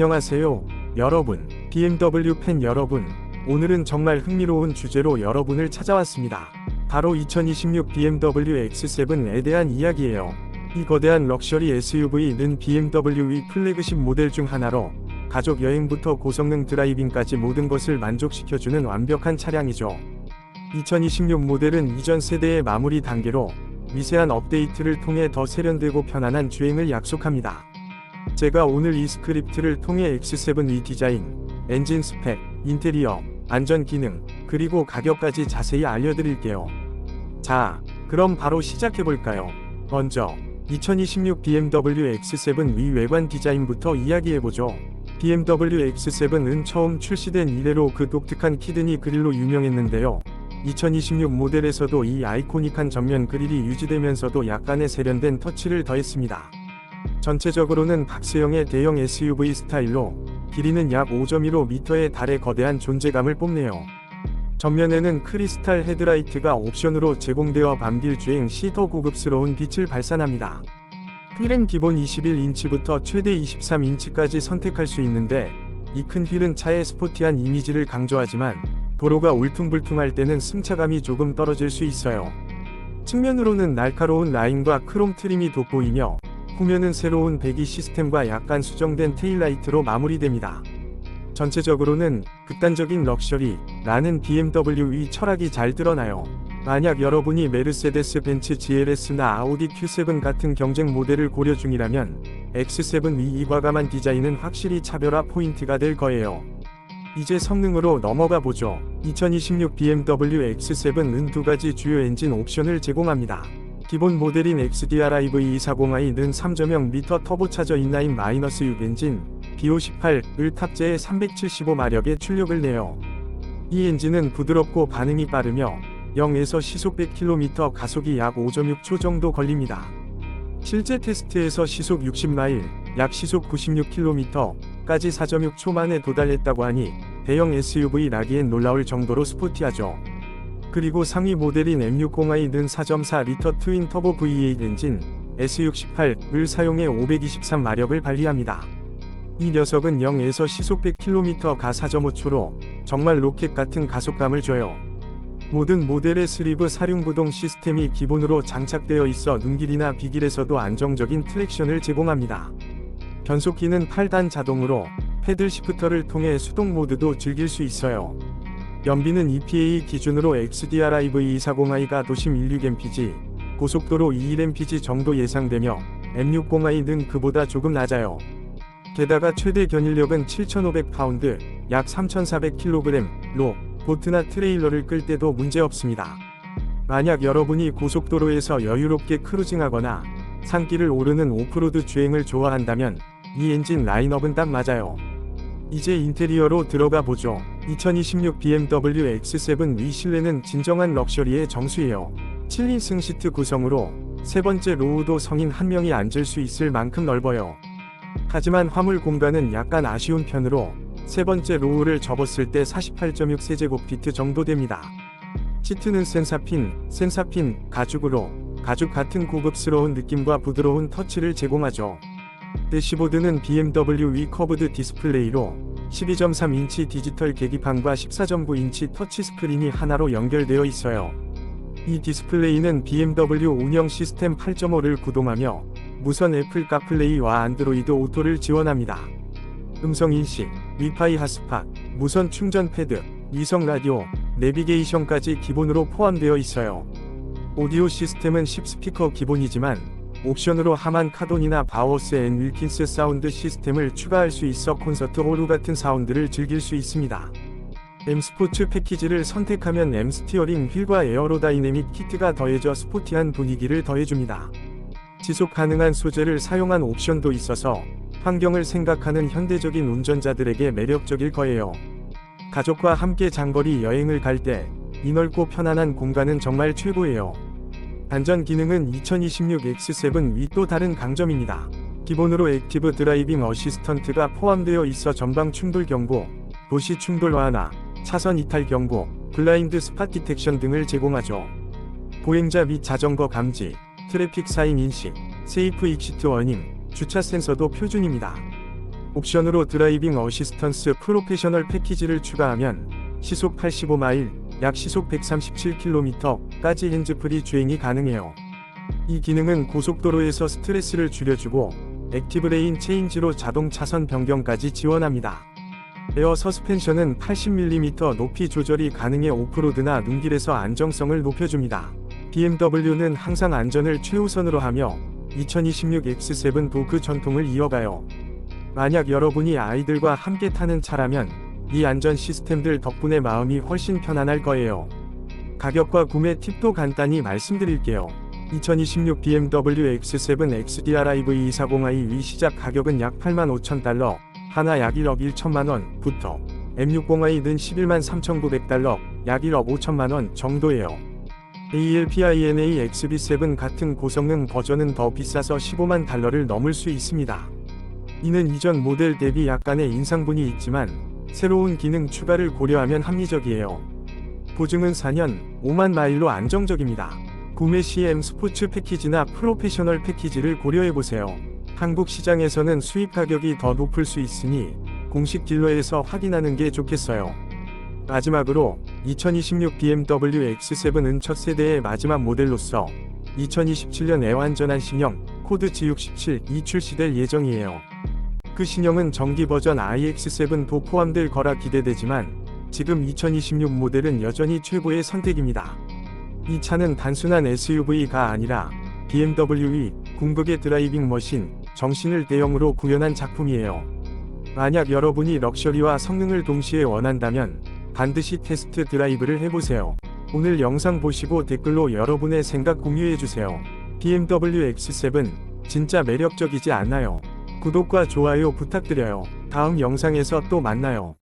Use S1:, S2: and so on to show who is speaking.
S1: 안녕하세요, 여러분. BMW 팬 여러분. 오늘은 정말 흥미로운 주제로 여러분을 찾아왔습니다. 바로 2026 BMW X7에 대한 이야기예요. 이 거대한 럭셔리 SUV는 BMW의 플래그십 모델 중 하나로 가족 여행부터 고성능 드라이빙까지 모든 것을 만족시켜주는 완벽한 차량이죠. 2026 모델은 이전 세대의 마무리 단계로 미세한 업데이트를 통해 더 세련되고 편안한 주행을 약속합니다. 제가 오늘 이 스크립트를 통해 X7의 디자인, 엔진 스펙, 인테리어, 안전 기능, 그리고 가격까지 자세히 알려드릴게요. 자, 그럼 바로 시작해볼까요? 먼저, 2026 BMW X7 위 외관 디자인부터 이야기해보죠. BMW X7은 처음 출시된 이래로 그 독특한 키드니 그릴로 유명했는데요. 2026 모델에서도 이 아이코닉한 전면 그릴이 유지되면서도 약간의 세련된 터치를 더했습니다. 전체적으로는 박스형의 대형 SUV 스타일로 길이는 약 5.15m에 달해 거대한 존재감을 뽐내요. 전면에는 크리스탈 헤드라이트가 옵션으로 제공되어 밤길 주행 시 더 고급스러운 빛을 발산합니다. 휠은 기본 21인치부터 최대 23인치까지 선택할 수 있는데 이 큰 휠은 차의 스포티한 이미지를 강조하지만 도로가 울퉁불퉁할 때는 승차감이 조금 떨어질 수 있어요. 측면으로는 날카로운 라인과 크롬 트림이 돋보이며 후면은 새로운 배기 시스템과 약간 수정된 테일라이트로 마무리됩니다. 전체적으로는 극단적인 럭셔리라는 BMW의 철학이 잘 드러나요. 만약 여러분이 메르세데스 벤츠 GLS나 아우디 Q7 같은 경쟁 모델을 고려 중이라면 X7의 이 과감한 디자인은 확실히 차별화 포인트가 될 거예요. 이제 성능으로 넘어가 보죠. 2026 BMW X7은 두 가지 주요 엔진 옵션을 제공합니다. 기본 모델인 XDR-i V240i는 3.0L 터보차저 인라인 -6 엔진 B58을 탑재해 375마력의 출력을 내요. 이 엔진은 부드럽고 반응이 빠르며 0에서 시속 100km 가속이 약 5.6초 정도 걸립니다. 실제 테스트에서 시속 60마일, 약 시속 96km까지 4.6초 만에 도달했다고 하니 대형 SUV라기엔 놀라울 정도로 스포티하죠. 그리고 상위 모델인 M60i는 4.4L 트윈 터보 V8 엔진 S68을 사용해 523마력을 발휘합니다. 이 녀석은 0에서 시속 100km가 4.5초로 정말 로켓 같은 가속감을 줘요. 모든 모델의 스리브 사륜구동 시스템이 기본으로 장착되어 있어 눈길이나 비길에서도 안정적인 트랙션을 제공합니다. 변속기는 8단 자동으로 패들 시프터를 통해 수동 모드도 즐길 수 있어요. 연비는 EPA 기준으로 XDR-i V240i가 도심 16mpg, 고속도로 21mpg 정도 예상되며 M60i는 그보다 조금 낮아요. 게다가 최대 견인력은 7,500파운드, 약 3,400kg로 보트나 트레일러를 끌 때도 문제없습니다. 만약 여러분이 고속도로에서 여유롭게 크루징하거나 산길을 오르는 오프로드 주행을 좋아한다면 이 엔진 라인업은 딱 맞아요. 이제 인테리어로 들어가 보죠. 2026 BMW X7 위 실내는 진정한 럭셔리의 정수예요. 7인승 시트 구성으로 세 번째 로우도 성인 한 명이 앉을 수 있을 만큼 넓어요. 하지만 화물 공간은 약간 아쉬운 편으로 세 번째 로우를 접었을 때 48.6 세제곱피트 정도 됩니다. 시트는 센사핀, 센사핀, 가죽으로 가죽 같은 고급스러운 느낌과 부드러운 터치를 제공하죠. 대시보드는 BMW 위 커브드 디스플레이로 12.3인치 디지털 계기판과 14.9인치 터치스크린이 하나로 연결되어 있어요. 이 디스플레이는 BMW 운영 시스템 8.5를 구동하며 무선 애플 카플레이와 안드로이드 오토를 지원합니다. 음성 인식, 위파이 핫스팟, 무선 충전 패드, 위성 라디오, 내비게이션까지 기본으로 포함되어 있어요. 오디오 시스템은 10스피커 기본이지만 옵션으로 하만 카돈이나 바워스 앤 윌킨스 사운드 시스템을 추가할 수 있어 콘서트 홀 같은 사운드를 즐길 수 있습니다. M 스포츠 패키지를 선택하면 M 스티어링 휠과 에어로다이내믹 키트가 더해져 스포티한 분위기를 더해줍니다. 지속 가능한 소재를 사용한 옵션도 있어서 환경을 생각하는 현대적인 운전자들에게 매력적일 거예요. 가족과 함께 장거리 여행을 갈 때 이 넓고 편안한 공간은 정말 최고예요. 안전 기능은 2026 X7 위또 다른 강점입니다. 기본으로 액티브 드라이빙 어시스턴트가 포함되어 있어 전방 충돌 경고, 도시 충돌 완화, 차선 이탈 경고, 블라인드 스팟 디텍션 등을 제공하죠. 보행자 및 자전거 감지, 트래픽 사인 인식, 세이프 익시트 워닝, 주차 센서도 표준입니다. 옵션으로 드라이빙 어시스턴스 프로페셔널 패키지를 추가하면 시속 85마일, 약 시속 137km까지 핸즈프리 주행이 가능해요. 이 기능은 고속도로에서 스트레스를 줄여주고 액티브 레인 체인지로 자동 차선 변경까지 지원합니다. 에어 서스펜션은 80mm 높이 조절이 가능해 오프로드나 눈길에서 안정성을 높여줍니다. BMW는 항상 안전을 최우선으로 하며 2026 X7도 그 전통을 이어가요. 만약 여러분이 아이들과 함께 타는 차라면 이 안전 시스템들 덕분에 마음이 훨씬 편안할 거예요. 가격과 구매 팁도 간단히 말씀드릴게요. 2026 BMW X7 XDR-i V240i 위 시작 가격은 약 85,000달러, 하나 약 1억 1천만원 부터 M60i는 11만 3,900달러, 약 1억 5천만원 정도예요. ALPINA XB7 같은 고성능 버전은 더 비싸서 15만 달러를 넘을 수 있습니다. 이는 이전 모델 대비 약간의 인상분이 있지만 새로운 기능 추가를 고려하면 합리적이에요. 보증은 4년, 5만 마일로 안정적입니다. 구매 시 M 스포츠 패키지나 프로페셔널 패키지를 고려해보세요. 한국 시장에서는 수입 가격이 더 높을 수 있으니 공식 딜러에서 확인하는 게 좋겠어요. 마지막으로 2026 BMW X7은 첫 세대의 마지막 모델로서 2027년 애완전한 신형 코드 G67이 출시될 예정이에요. 그 신형은 정기 버전 iX7도 포함될 거라 기대되지만 지금 2026 모델은 여전히 최고의 선택입니다. 이 차는 단순한 SUV가 아니라 BMW의 궁극의 드라이빙 머신, 정신을 대형으로 구현한 작품이에요. 만약 여러분이 럭셔리와 성능을 동시에 원한다면 반드시 테스트 드라이브를 해보세요. 오늘 영상 보시고 댓글로 여러분의 생각 공유해주세요. BMW X7 진짜 매력적이지 않나요? 구독과 좋아요 부탁드려요. 다음 영상에서 또 만나요.